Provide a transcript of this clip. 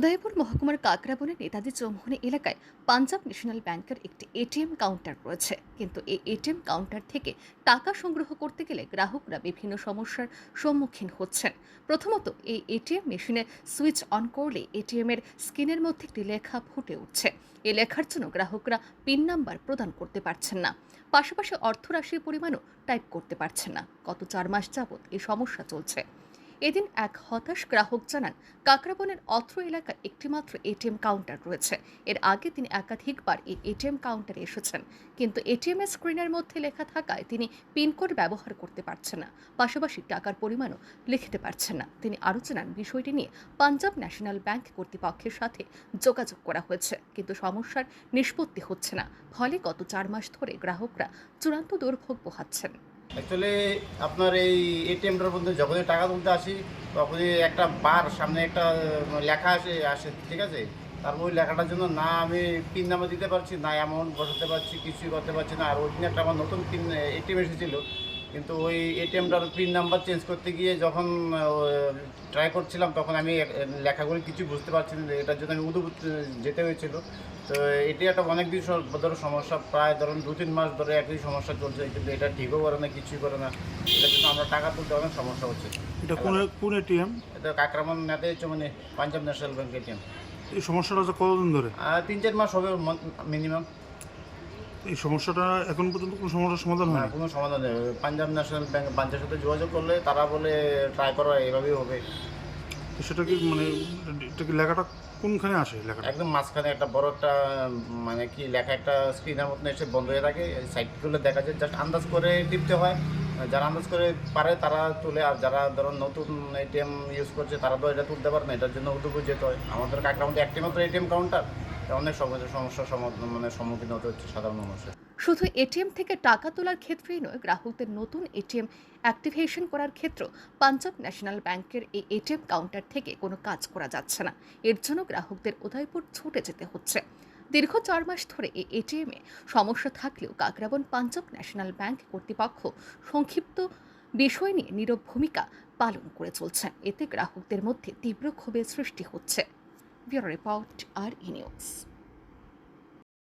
উদয়পুর মহকুমার কাকরাবনের নেতাজি চৌমুহনী এলাকায় পাঞ্জাব ন্যাশনাল ব্যাংকের একটি এটিএম কাউন্টার রয়েছে। কিন্তু এই এটিএম কাউন্টার থেকে টাকা সংগ্রহ করতে গেলে গ্রাহকরা বিভিন্ন সমস্যার সম্মুখীন হচ্ছেন। প্রথমত, এই এটিএম মেশিনে সুইচ অন করলে এটিএম এর স্ক্রিনের মধ্যে একটি লেখা ফুটে উঠছে। এই লেখার জন্য গ্রাহকরা পিন নাম্বার প্রদান করতে পারছেন না। পাশাপাশি অর্থরাশির পরিমাণও টাইপ করতে পারছেন না। গত চার মাস যাবৎ এই সমস্যা চলছে। এদিন এক হতাশ গ্রাহক জানান, কাকরাবনের অত্র এলাকায় একটিমাত্র এটিএম কাউন্টার রয়েছে। এর আগে তিনি একাধিকবার এই এটিএম কাউন্টারে এসেছেন। কিন্তু এটিএম এর স্ক্রিনের মধ্যে লেখা থাকায় তিনি পিনকোড ব্যবহার করতে পারছেন না। পাশাপাশি টাকার পরিমাণও লিখতে পারছেন না। তিনি আরও জানান, বিষয়টি নিয়ে পাঞ্জাব ন্যাশনাল ব্যাংক কর্তৃপক্ষের সাথে যোগাযোগ করা হয়েছে। কিন্তু সমস্যার নিষ্পত্তি হচ্ছে না। ফলে গত চার মাস ধরে গ্রাহকরা চূড়ান্ত দুর্ভোগ পোহাচ্ছেন। অ্যাকচুয়ালি আপনার এই এটিএমটার মধ্যে যখনই টাকা তুলতে আসি, তখনই একটা বার সামনে একটা লেখা আসে আসে, ঠিক আছে? তারপর ওই লেখাটার জন্য না আমি পিন নাম্বার দিতে পারছি, না অ্যামাউন্ট বসাতে পারছি, কিছুই করতে পারছি না। আর ওই দিন একটা আমার নতুন পিন এটিএম এসেছিল। কিন্তু ওই এটিএমটার পিন নাম্বার চেঞ্জ করতে গিয়ে যখন ট্রাই করছিলাম, তখন আমি লেখাগুলি কিছু বুঝতে পারছি না। এটার জন্য আমি উদু যেতে হয়েছিল। তো এটি একটা অনেক দিন ধরো সমস্যা প্রায় ধরুন দু তিন মাস ধরে একই সমস্যা চলছে কিন্তু এটা ঠিকও করে না কিছুই করে না। এটার জন্য আমরা টাকা তুলতে অনেক সমস্যা হচ্ছে। এটা কোন কোন এটিএম এটা কাকরামন নেতে হচ্ছে মানে পাঞ্জাব ন্যাশনাল ব্যাংক এটিএম এই সমস্যাটা হচ্ছে কতদিন ধরে? তিন চার মাস হবে মিনিমাম এই সমস্যাটা এখন পর্যন্ত কোনো সমস্যার সমাধান না হয়নি? কোনো সমাধান নেই। পাঞ্জাব ন্যাশনাল ব্যাংক ব্রাঞ্চের সাথে যোগাযোগ করলে তারা বলে ট্রাই করা এভাবেই হবে। সেটা কি মানে এটা কি লেখাটা কোনখানে আসে লেখাটা? একদম মাঝখানে একটা বড় একটা মানে কি লেখা একটা স্ক্রিনের মতন এসে বন্ধ হয়ে থাকে সাইটগুলো দেখা যায় জাস্ট আন্দাজ করে টিপতে হয়। যারা আন্দাজ করে পারে তারা তুলে, আর যারা ধরুন নতুন এটিএম ইউজ করছে তারা তো এটা তুলতে পারে না, এটার জন্য উদ্যোগ যেতে হয়। আমাদের কাকরামতে একটি মাত্র এটিএম কাউন্টার অনেক সমস্যা, সমস্যার মানে সম্মুখীন হতে হচ্ছে সাধারণ মানুষের। শুধু এটিএম থেকে টাকা তোলার ক্ষেত্রেই নয়, গ্রাহকদের নতুন এটিএম অ্যাক্টিভেশন করার ক্ষেত্র পাঞ্জাব ন্যাশনাল ব্যাংকের এই এটিএম কাউন্টার থেকে কোনো কাজ করা যাচ্ছে না। এর জন্য গ্রাহকদের উদয়পুর ছুটে যেতে হচ্ছে। দীর্ঘ চার মাস ধরে এই এটিএমে সমস্যা থাকলেও কাকরাবন পাঞ্জাব ন্যাশনাল ব্যাংক কর্তৃপক্ষ সংক্ষিপ্ত বিষয় নিয়ে নীরব ভূমিকা পালন করে চলছে। এতে গ্রাহকদের মধ্যে তীব্র ক্ষোভের সৃষ্টি হচ্ছে। we report our innards.